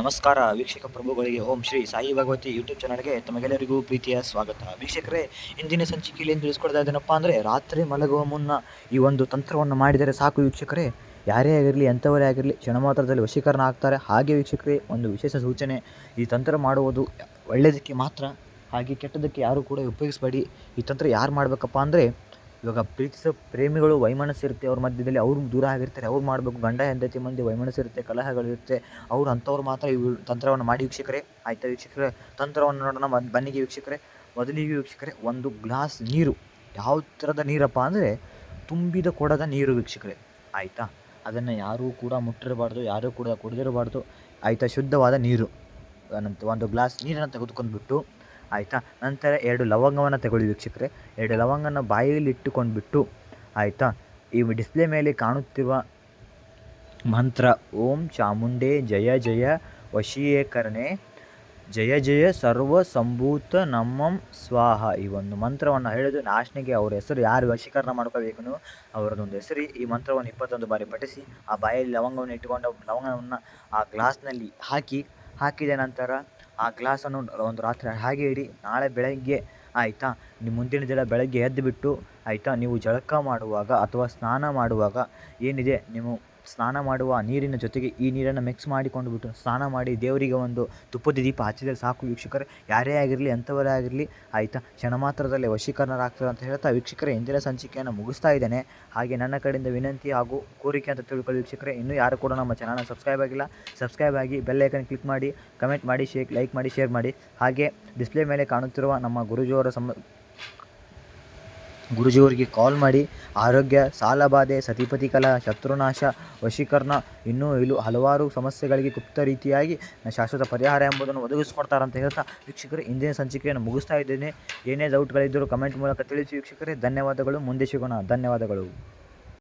ನಮಸ್ಕಾರ ವೀಕ್ಷಕ ಪ್ರಭುಗಳಿಗೆ, ಓಂ ಶ್ರೀ ಸಾಯಿ ಭಗವತಿ ಯೂಟ್ಯೂಬ್ ಚಾನಲ್ಗೆ ತಮಗೆಲ್ಲರಿಗೂ ಪ್ರೀತಿಯ ಸ್ವಾಗತ. ವೀಕ್ಷಕರೇ, ಇಂದಿನ ಸಂಚಿಕೆಯಲ್ಲಿ ತಿಳಿಸ್ಕೊಡ್ತಾ ಇದ್ದೇನಪ್ಪ ಅಂದರೆ, ರಾತ್ರಿ ಮಲಗುವ ಮುನ್ನ ಈ ಒಂದು ತಂತ್ರವನ್ನು ಮಾಡಿದರೆ ಸಾಕು ವೀಕ್ಷಕರೇ. ಯಾರೇ ಆಗಿರಲಿ, ಎಂಥವರೇ ಆಗಿರಲಿ, ಕ್ಷಣ ಮಾತ್ರದಲ್ಲಿ ವಶೀಕರಣ ಆಗ್ತಾರೆ. ಹಾಗೆ ವೀಕ್ಷಕರೇ, ಒಂದು ವಿಶೇಷ ಸೂಚನೆ, ಈ ತಂತ್ರ ಮಾಡುವುದು ಒಳ್ಳೆಯದಕ್ಕೆ ಮಾತ್ರ, ಹಾಗೆ ಕೆಟ್ಟದಕ್ಕೆ ಯಾರೂ ಕೂಡ ಉಪಯೋಗಿಸಬೇಡಿ. ಈ ತಂತ್ರ ಯಾರು ಮಾಡಬೇಕಪ್ಪ ಅಂದರೆ ಇವಾಗ ಪ್ರೀತಿಸೋ ಪ್ರೇಮಿಗಳು ವೈಮನಸ್ಸು ಇರುತ್ತೆ, ಅವ್ರ ಮಧ್ಯದಲ್ಲಿ ಅವ್ರು ದೂರ ಆಗಿರ್ತಾರೆ, ಅವ್ರು ಮಾಡಬೇಕು, ಗಂಡ, ಹೆಂಡತಿ ಮಂದಿ ವೈಮನಸ್ಸು ಇರುತ್ತೆ ಕಲಹಗಳಿರುತ್ತೆ ಅವ್ರು ಅಂಥವ್ರು ಮಾತ್ರ ಈ ತಂತ್ರವನ್ನು ಮಾಡಿ ವೀಕ್ಷಕರೇ, ಆಯ್ತಾ ವೀಕ್ಷಕರೇ? ತಂತ್ರವನ್ನು ನೋಡೋಣ, ಬನ್- ಬನ್ನಿಗೆ ವೀಕ್ಷಕರೇ, ಮೊದಲಿಗೆ ವೀಕ್ಷಕರೇ, ಒಂದು ಗ್ಲಾಸ್ ನೀರು. ಯಾವ ಥರದ ನೀರಪ್ಪ ಅಂದರೆ ತುಂಬಿದ ಕೊಡದ ನೀರು ವೀಕ್ಷಕರೇ, ಆಯಿತಾ? ಅದನ್ನು ಯಾರೂ ಕೂಡ ಮುಟ್ಟಿರಬಾರ್ದು, ಯಾರೂ ಕೂಡ ಕುಡಿದಿರಬಾರ್ದು, ಆಯಿತಾ? ಶುದ್ಧವಾದ ನೀರು. ಒಂದು ಗ್ಲಾಸ್ ನೀರನ್ನು ತೆಗೆದುಕೊಂಡ್ಬಿಟ್ಟು ಆಯಿತಾ? ನಂತರ ಎರಡು ಲವಂಗವನ್ನು ತಗೊಳ್ಳಿ ವೀಕ್ಷಕರೇ. ಎರಡು ಲವಂಗನ ಬಾಯಲ್ಲಿ ಇಟ್ಟುಕೊಂಡ್ಬಿಟ್ಟು, ಆಯಿತಾ? ಈ ಡಿಸ್ಪ್ಲೇ ಮೇಲೆ ಕಾಣುತ್ತಿರುವ ಮಂತ್ರ, ಓಂ ಚಾಮುಂಡೇ ಜಯ ಜಯ ವಶೀಕರಣೆ ಜಯ ಜಯ ಸರ್ವ ಸಂಭೂತ ನಮ್ಮಂ ಸ್ವಾಹ. ಈ ಒಂದು ಮಂತ್ರವನ್ನು ಹೇಳಿದು ಲಾಸ್ಟ್ನಿಗೆ ಅವರ ಹೆಸರು ಯಾರು ವಶೀಕರಣ ಮಾಡ್ಕೋಬೇಕು ಅವರದೊಂದು ಹೆಸರು, ಈ ಮಂತ್ರವನ್ನು ಇಪ್ಪತ್ತೊಂದು ಬಾರಿ ಪಠಿಸಿ, ಆ ಬಾಯಲ್ಲಿ ಲವಂಗವನ್ನು ಇಟ್ಟುಕೊಂಡು, ಲವಂಗವನ್ನು ಆ ಗ್ಲಾಸ್ನಲ್ಲಿ ಹಾಕಿ, ಹಾಕಿದ ನಂತರ ಆ ಗ್ಲಾಸನ್ನು ಒಂದು ರಾತ್ರಿ ಹಾಗೆ ಇಡಿ, ನಾಳೆ ಬೆಳಗ್ಗೆ ಆಯಿತಾ? ನಿಮ್ಮ ಮುಂದಿನ ದಿನ ಬೆಳಗ್ಗೆ ಎದ್ದುಬಿಟ್ಟು ಆಯಿತಾ? ನೀವು ಜಳಕ ಮಾಡುವಾಗ ಅಥವಾ ಸ್ನಾನ ಮಾಡುವಾಗ ಏನಿದೆ ನೀವು ಸ್ನಾನ ಮಾಡುವ ನೀರಿನ ಜೊತೆಗೆ ಈ ನೀರನ್ನು ಮಿಕ್ಸ್ ಮಾಡಿಕೊಂಡು ಬಿಟ್ಟು ಸ್ನಾನ ಮಾಡಿ ದೇವರಿಗೆ ಒಂದು ತುಪ್ಪದ ದೀಪ ಹಚ್ಚಿದರೆ ಸಾಕು ವೀಕ್ಷಕರೇ. ಯಾರೇ ಆಗಿರಲಿ, ಎಂಥವರೇ ಆಗಿರಲಿ, ಆಯಿತಾ? ಕ್ಷಣ ಮಾತ್ರದಲ್ಲೇ ವಶೀಕರಣರಾಗ್ತಾರೆ ಅಂತ ಹೇಳ್ತಾ ವೀಕ್ಷಕರೇ, ಇಂದಿನ ಸಂಚಿಕೆಯನ್ನು ಮುಗಿಸ್ತಾ ಇದ್ದೇನೆ. ಹಾಗೆ ನನ್ನ ಕಡೆಯಿಂದ ವಿನಂತಿ ಹಾಗೂ ಕೋರಿಕೆ ಅಂತ ತಿಳ್ಕೊಳ್ಳಿ ವೀಕ್ಷಕರೇ. ಇನ್ನೂ ಯಾರು ಕೂಡ ನಮ್ಮ ಚಾನಲ್ನ ಸಬ್ಸ್ಕ್ರೈಬ್ ಆಗಿಲ್ಲ ಸಬ್ಸ್ಕ್ರೈಬ್ ಆಗಿ ಬೆಲ್ ಐಕನ್ ಕ್ಲಿಕ್ ಮಾಡಿ ಕಮೆಂಟ್ ಮಾಡಿ ಶೇಕ್ ಲೈಕ್ ಮಾಡಿ ಶೇರ್ ಮಾಡಿ. ಹಾಗೆ ಡಿಸ್ಪ್ಲೇ ಮೇಲೆ ಕಾಣುತ್ತಿರುವ ನಮ್ಮ ಗುರುಜಿಯವರ ಸಮ ಗುರುಜಿಯವರಿಗೆ ಕಾಲ್ ಮಾಡಿ, ಆರೋಗ್ಯ, ಸಾಲಬಾಧೆ, ಸತಿಪತಿ ಕಲ, ಶತ್ರುನಾಶ, ವಶೀಕರಣ, ಇನ್ನೂ ಇಲು, ಹಲವಾರು ಸಮಸ್ಯೆಗಳಿಗೆ ಗುಪ್ತ ರೀತಿಯಾಗಿ ಶಾಶ್ವತ ಪರಿಹಾರ ಎಂಬುದನ್ನು ಒದಗಿಸ್ಕೊಡ್ತಾರೆ ಅಂತ ಹೇಳ್ತಾ ವೀಕ್ಷಕರು, ಇಂದಿನ ಸಂಚಿಕೆಯನ್ನು ಮುಗಿಸ್ತಾ ಇದ್ದೇನೆ. ಏನೇ ಡೌಟ್ಗಳಿದ್ದರೂ ಕಮೆಂಟ್ ಮೂಲಕ ತಿಳಿಸಿ ವೀಕ್ಷಕರೇ. ಧನ್ಯವಾದಗಳು. ಮುಂದೆ ಸಿಗೋಣ. ಧನ್ಯವಾದಗಳು.